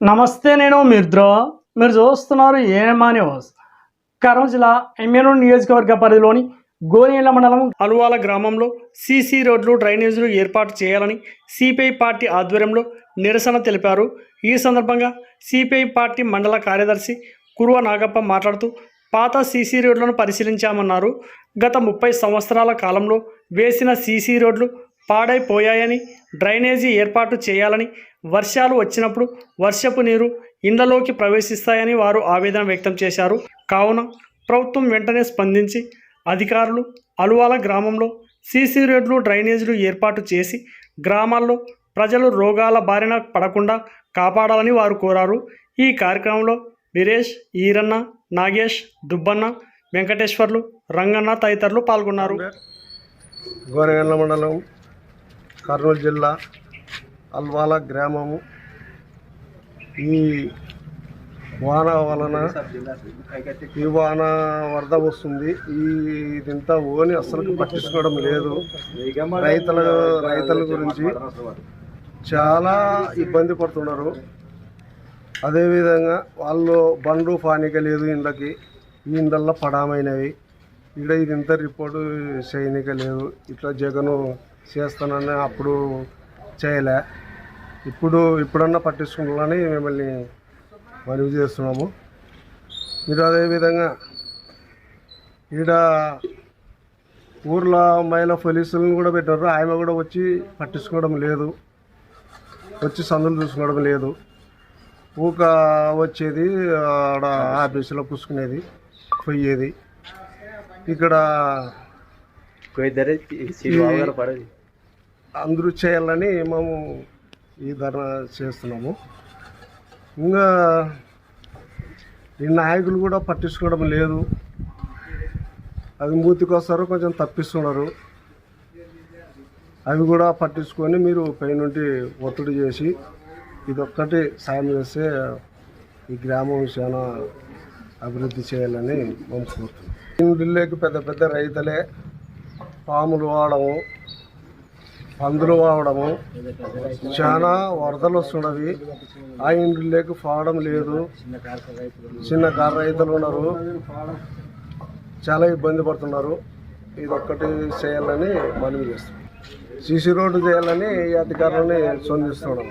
నమస్తే నేను మిర్ద్రో. మీరు చూస్తున్నారు ఏమా న్యూస్. కరం జిల్లా ఎమ్మెనూరు నియోజకవర్గ పరిధిలోని గోనేళ్ళ మండలం అలువాల గ్రామంలో సీసీ రోడ్లు డ్రైనేజీలు ఏర్పాటు చేయాలని సిపిఐ పార్టీ ఆధ్వర్యంలో నిరసన తెలిపారు. ఈ సందర్భంగా సిపిఐ పార్టీ మండల కార్యదర్శి కురువ నాగప్ప మాట్లాడుతూ పాత సీసీ రోడ్లను పరిశీలించామన్నారు. గత ముప్పై సంవత్సరాల కాలంలో వేసిన సీసీ రోడ్లు పాడైపోయాయని డ్రైనేజీ ఏర్పాటు చేయాలని వర్షాలు వచ్చినప్పుడు వర్షపు నీరు ఇండ్లలోకి ప్రవేశిస్తాయని వారు ఆవేదన వ్యక్తం చేశారు. కావున ప్రభుత్వం వెంటనే స్పందించి అధికారులు అలువాల గ్రామంలో సీసీ రోడ్లు డ్రైనేజీలు ఏర్పాటు చేసి గ్రామాల్లో ప్రజలు రోగాల బారిన పడకుండా కాపాడాలని వారు కోరారు. ఈ కార్యక్రమంలో వీరేష్ ఈరన్న నాగేష్ దుబ్బన్న వెంకటేశ్వర్లు రంగన్న తదితరులు పాల్గొన్నారు. గోరగండ్ల మండలం కర్నూలు జిల్లా అల్వాల గ్రామము. ఈ వాన వలన ఈ వాన వరద వస్తుంది. ఈ ఇదంతా ఓని అసలు పట్టించుకోవడం లేదు. రైతుల రైతుల గురించి చాలా ఇబ్బంది పడుతున్నారు. అదేవిధంగా వాళ్ళు బండ్లు పానిక లేదు ఇండ్లకి ఇండ్లల్లో పడామైనవి. ఇక్కడ ఇంత రిపోర్టు చేయనిక లేదు. ఇట్లా జగను చేస్తానని అప్పుడు చేయలే. ఇప్పుడు ఇప్పుడన్నా పట్టించుకోవాలని మిమ్మల్ని మనవి చేస్తున్నాము. మీరు అదేవిధంగా ఈడ ఊర్లో మహిళా పోలీసులను కూడా పెట్టారు. ఆమె కూడా వచ్చి పట్టించుకోవడం లేదు. వచ్చి సందులు చూసుకోవడం లేదు. ఊక వచ్చేది ఆడ ఆఫీసులో పుసుకునేది పోయేది. ఇక్కడ అందరూ చేయాలని మేము ఈ ధర్నా చేస్తున్నాము. ఇంకా ఈ నాయకులు కూడా పట్టించుకోవడం లేదు. అది మూతికి వస్తారు కొంచెం తప్పిస్తున్నారు. అవి కూడా పట్టించుకొని మీరు పైనుండి ఒత్తిడి చేసి ఇదొక్కటి సాయం చేస్తే ఈ గ్రామం చాలా అభివృద్ధి చేయాలని మేము కోరుతున్నాం ఢిల్లీకి పెద్ద పెద్ద రైతులే పాములు వాడము పందులు వాడము చాలా వరదలు వస్తున్నవి. ఆ ఇండ్లకి పోవడం లేదు. చిన్న కారు రైతులు ఉన్నారు. చాలా ఇబ్బంది పడుతున్నారు. ఇది ఒక్కటి చేయాలని మనవి చేస్తున్నాం. సీసీ రోడ్డు చేయాలని ఈ అధికారులని సొందిస్తున్నాం